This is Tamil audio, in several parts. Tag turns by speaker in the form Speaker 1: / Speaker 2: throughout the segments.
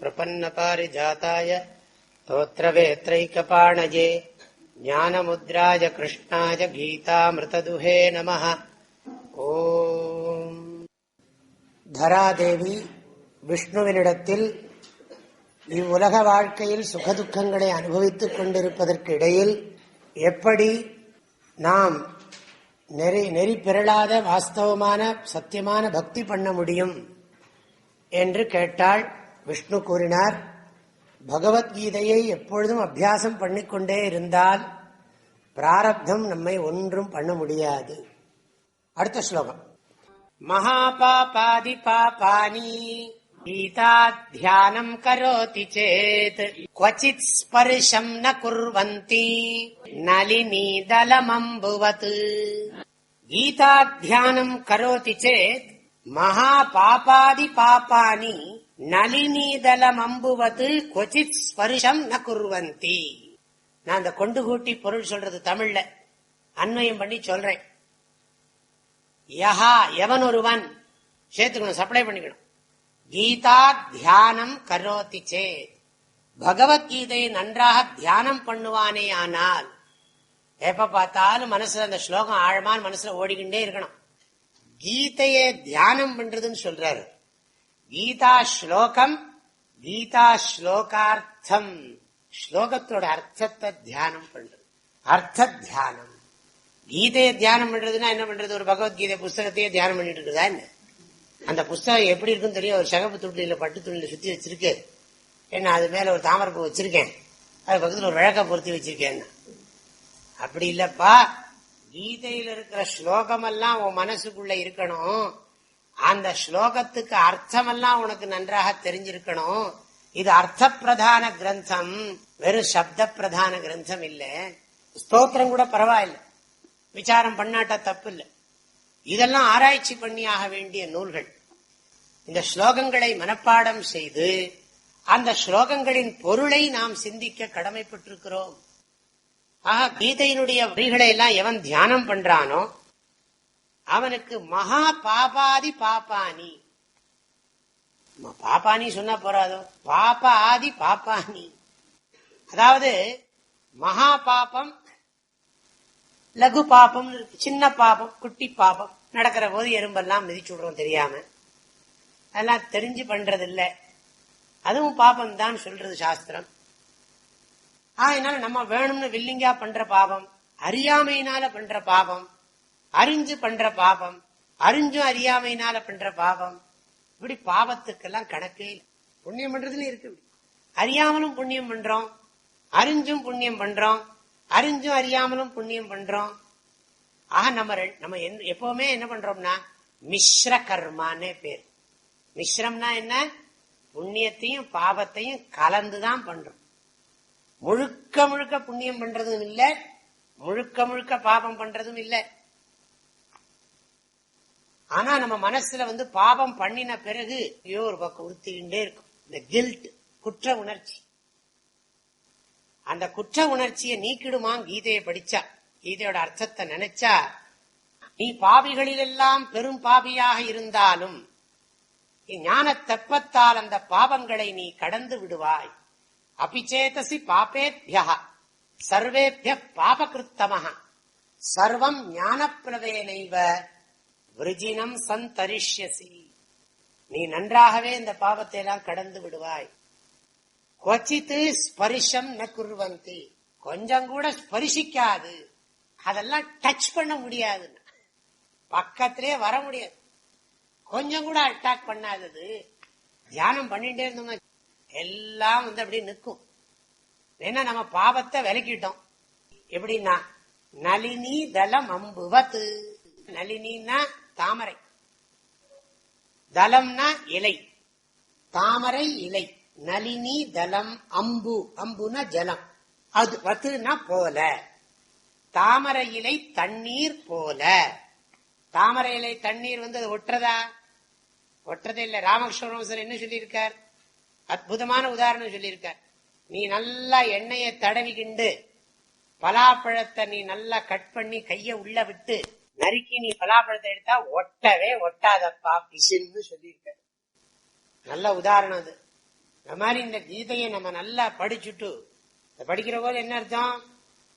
Speaker 1: प्रपन्नपारिजाताय स्तोत्रवेत्रैकपाणजे ज्ञानमुद्राय कृष्णाय गीतामृतदुहे नमः ஓம் தராதேவி விஷ்ணுவினிடத்தில் இவ்வுலக வாழ்க்கையில் சுகதுக்கங்களை அனுபவித்துக் கொண்டிருப்பதற்கு இடையில் எப்படி நாம் நெறி நெறி பெறலாத வாஸ்தவமான சத்தியமான பக்தி பண்ண முடியும் என்று கேட்டால் விஷ்ணு கூறினார் பகவத்கீதையை எப்பொழுதும் அபியாசம் பண்ணிக்கொண்டே இருந்தால் பிராரப்தம் நம்மை ஒன்றும் பண்ண முடியாது. அடுத்த ஸ்லோகம். மகாபாபாதி பாபானி கீதா தியானம் கரோதி சேத் குவச்சித் ஸ்பர்ஷம் ந குர்வந்தி நளினி தலமம்புவத் கீதா தியானம் கரோதி சேத் மகாபாபாதி பாபானி நளினீதலம் அம்புவது கொச்சித் ஸ்பர்ஷம் ந குர்வந்தி. நான் அந்த கொண்டு கூட்டி பொருள் சொல்றது தமிழ்ல. அன்வயம் பண்ணி சொல்றேன். யஹா எவன் ஒருவன்? சேர்த்துக்கணும் சப்ளை பண்ணிக்கணும். கீதா தியானம் கரோத்தி சே. பகவத்கீதையை நன்றாக தியானம் பண்ணுவானே ஆனால் எப்ப பார்த்தாலும் மனசுல அந்த ஸ்லோகம் ஆழமான மனசுல ஓடிக்கிட்டே இருக்கணும். கீதையை தியானம் பண்றதுன்னு சொல்றாரு. கீதா ஸ்லோகம் கீதா ஸ்லோகார்த்தம் ஸ்லோகத்தோட அர்த்தத்தை தியானம் பண்றது. அர்த்த தியானம் கீதையை தியானம் பண்றதுன்னா என்ன பண்றது? ஒரு பகவத்கீதை புஸ்தகத்தையே தியானம் பண்ணிட்டு இருக்குதா என்ன? அந்த புஸ்தகம் எப்படி இருக்குன்னு தெரியும்? ஒரு சகப்பு துண்டில பட்டு துணியில சுத்தி வச்சிருக்கு. என்ன அது மேல ஒரு தாமரப்பூ வச்சிருக்கேன். அது பக்கத்துல ஒரு விளக்க பொருத்தி வச்சிருக்கேன். அப்படி இல்லப்பா. கீதையில இருக்கிற ஸ்லோகம் எல்லாம் உன் மனசுக்குள்ள இருக்கணும். அந்த ஸ்லோகத்துக்கு அர்த்தமெல்லாம் உனக்கு நன்றாக தெரிஞ்சிருக்கணும். இது அர்த்த பிரதான கிரந்தம். வெறும் சப்த பிரதான கிரந்தம் இல்ல. ஸ்தோத்திரம் கூட பரவாயில்ல. விசாரம் பண்ணாட்ட தப்பு இல்லை இதெல்லாம் ஆராய்ச்சி பண்ணியாக வேண்டிய நூல்கள். இந்த ஸ்லோகங்களை மனப்பாடம் செய்து அந்த ஸ்லோகங்களின் பொருளை நாம் சிந்திக்க கடமைப்பட்டிருக்கிறோம். ஆக கீதையினுடைய வரிகளை எல்லாம் எவன் தியானம் பண்றானோ அவனுக்கு மகா பாபாதி பாப்பானி. பாப்பானி சொன்னா போறாதோ? பாப்பா ஆதி பாப்பானி. அதாவது மகா பாபம் லகு பாப்பம் சின்ன பாபம் குட்டி பாப்பம் நடக்கிற போது எறும்பெல்லாம் மிதிச்சு விடுறோம் தெரியாம. அதெல்லாம் தெரிஞ்சு பண்றது இல்ல அதுவும் பாபம் தான் சொல்றது சாஸ்திரம். அதனால நம்ம வேணும்னு வில்லிங்கா பண்ற பாபம் அறியாமையினால பண்ற பாபம் அறிஞ்சு பண்ற பாபம் அறிஞ்சும் அறியாமையினால பண்ற பாபம் இப்படி பாவத்துக்கெல்லாம் கணக்கே இல்லை. புண்ணியம் பண்றதுல இருக்கு அறியாமலும் புண்ணியம் பண்றோம் அறிஞ்சும் புண்ணியம் பண்றோம் அறிஞ்சும் அறியாமலும் புண்ணியம் பண்றோம். ஆக நம்ம நம்ம எப்பவுமே என்ன பண்றோம்னா மிஸ்ர கர்மானே பேர். மிஸ்ரம்னா என்ன? புண்ணியத்தையும் பாவத்தையும் கலந்துதான் பண்றோம். முழுக்க முழுக்க புண்ணியம் பண்றதும் இல்லை முழுக்க முழுக்க பாபம் பண்றதும் இல்லை. ஆனா நம்ம மனசுல வந்து பாவம் பண்ணின பிறகு ஐயோ ஒரு பக்கம் உறுத்திக்கிட்டே இருக்கும். இந்த கில்ட் குற்ற உணர்ச்சி. அந்த குற்ற உணர்ச்சியை நீக்கிடுமா கீதையை படிச்சா? கீதையோட அர்த்தத்தை நினைச்சா நீ பாவிகளிலெல்லாம் பெரும் பாவியாக இருந்தாலும் ஞான தெப்பத்தால் அந்த பாவங்களை நீ கடந்து விடுவாய். அபிச்சேதசி பாபேபியா சர்வேபிய பாபகிருத்தமாக சர்வம் ஞானப்பிரவேனைவ விரஜினம் சந்தரிஷ்யசி. நீ நன்றாகவே இந்த பாவத்தை எல்லாம் கடந்து விடுவாய். கொச்சித்து ஸ்பரிசம் ந குருவந்தி. கொஞ்சம் கூட ஸ்பரிசிக்காது. அதெல்லாம் டச் பண்ண முடியாது பக்கத்திலே வர முடியாது. கொஞ்சம் கூட அட்டாக் பண்ணாதது. தியானம் பண்ணிட்டே இருந்தோம் எல்லாம் வந்து அப்படி நிற்கும். ஏன்னா நம்ம பாவத்தை விலக்கிட்டோம். எப்படின்னா நளினி தலம் அம்புவத்து நளினின்னா தாமரை. தலம்னா இலை. தாமரை இலை. நளினி தலம் அம்பு. அம்புனா ஜலம். அது வத்துனா போல. தாமரை இலை தண்ணீர் போல. தாமரை இலை தண்ணீர் வந்து அது ஒட்டுறதா? ஒட்டுறதே இல்லை. ராமகிருஷ்ண என்ன சொல்லியிருக்கார்? அற்புதமான உதாரணம் சொல்லியிருக்கார். நீ நல்லா எண்ணெயை தடவிக்கிண்டு பலாப்பழத்தை நீ நல்லா கட் பண்ணி கைய உள்ள விட்டு நறுக்கி நீ பலாப்பழத்தை எடுத்தா ஒட்டவே ஒட்டாதப்பா பிசின்னு சொல்லியிருக்க நல்ல உதாரணம் அது. இந்த மாதிரி இந்த கீதையை நம்ம நல்லா படிச்சுட்டு படிக்கிற போது என்ன அர்த்தம்?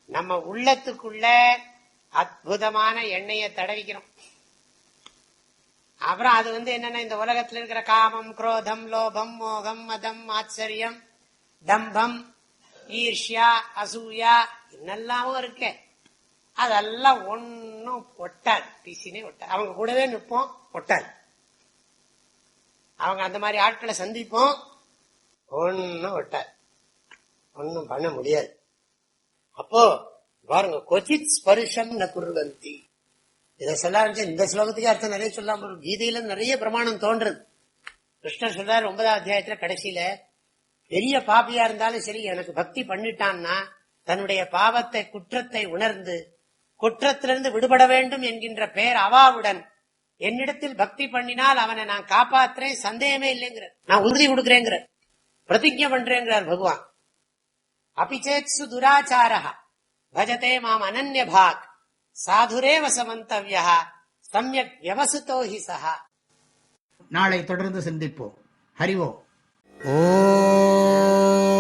Speaker 1: நம்ம உள்ளத்துக்குள்ள அற்புதமான எண்ணெயை தடவிக்கிறோம். அப்புறம் அது வந்து என்னன்னா இந்த உலகத்துல இருக்கிற காமம் குரோதம் லோபம் மோகம் மதம் ஆச்சரியம் தம்பம் ஈர்ஷ்யா அசூயா என்னெல்லாமும் இருக்கே. அதெல்லாம் ஒன்னும் ஒட்டாது. பிசினே ஒட்டாது. அவங்க கூடவே நிற்போம் ஒட்டாது. அவங்க அந்த மாதிரி ஆட்களை சந்திப்போம் ஒன்னும் ஒட்டாது. ஒன்னும் பண்ண முடியாது. அப்போ பாருங்க கொச்சித் ஸ்பருஷம் ந குருவந்தி. இதை சொல்ல ஆரம்பிச்சு இந்த ஸ்லோகத்துக்கு அர்த்தம் நிறைய சொல்லாம கீதையில நிறைய பிரமாணம் தோன்றது. கிருஷ்ணர் சொல்றாரு ஒன்பதாம் அத்தியாயத்துல கடைசியில பெரிய பாபியா இருந்தாலும் சரி எனக்கு பக்தி பண்ணிட்டான்னா தன்னுடைய பாவத்தை குற்றத்தை உணர்ந்து குற்றத்திலிருந்து விடுபட வேண்டும் என்கின்ற பெயர் அவாவுடன் என்னிடத்தில் பக்தி பண்ணினால் அவனை நான் காப்பாத்துறேன் சந்தேகமே இல்லைங்கிற நான் உறுதி கொடுக்கிறேங்கிற பிரதிஜை பண்றேங்கிறார் பகவான். அபிச்சேத்சு துராச்சாரா பஜதே மாம் அனன்ய பாக். சாதுரேவ சமந்தவ்யா சமயக் வியவசுதோ ஹி சஹா.
Speaker 2: நாளை தொடர்ந்து சிந்திப்போம். ஹரிவோம்
Speaker 1: ஓம்.